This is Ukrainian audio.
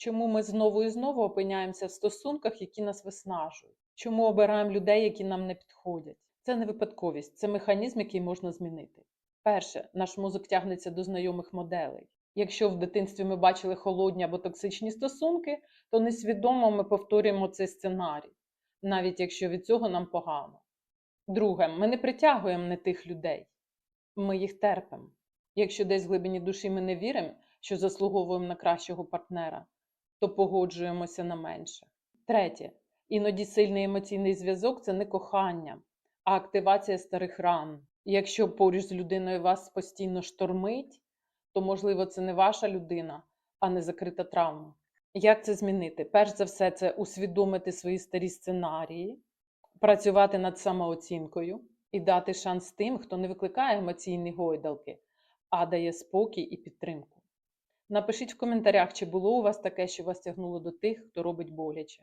Чому ми знову і знову опиняємося в стосунках, які нас виснажують? Чому обираємо людей, які нам не підходять? Це не випадковість, це механізм, який можна змінити. Перше, наш мозок тягнеться до знайомих моделей. Якщо в дитинстві ми бачили холодні або токсичні стосунки, то несвідомо ми повторюємо цей сценарій, навіть якщо від цього нам погано. Друге, ми не притягуємо не тих людей, ми їх терпимо. Якщо десь в глибині душі ми не віримо, що заслуговуємо на кращого партнера, то погоджуємося на менше. Третє, іноді сильний емоційний зв'язок це не кохання, а активація старих ран. Якщо поруч з людиною вас постійно штормить, то можливо це не ваша людина, а не закрита травма. Як це змінити? Перш за все, це усвідомити свої старі сценарії, працювати над самооцінкою і дати шанс тим, хто не викликає емоційні гойдалки, а дає спокій і підтримку. Напишіть в коментарях, чи було у вас таке, що вас тягнуло до тих, хто робить боляче.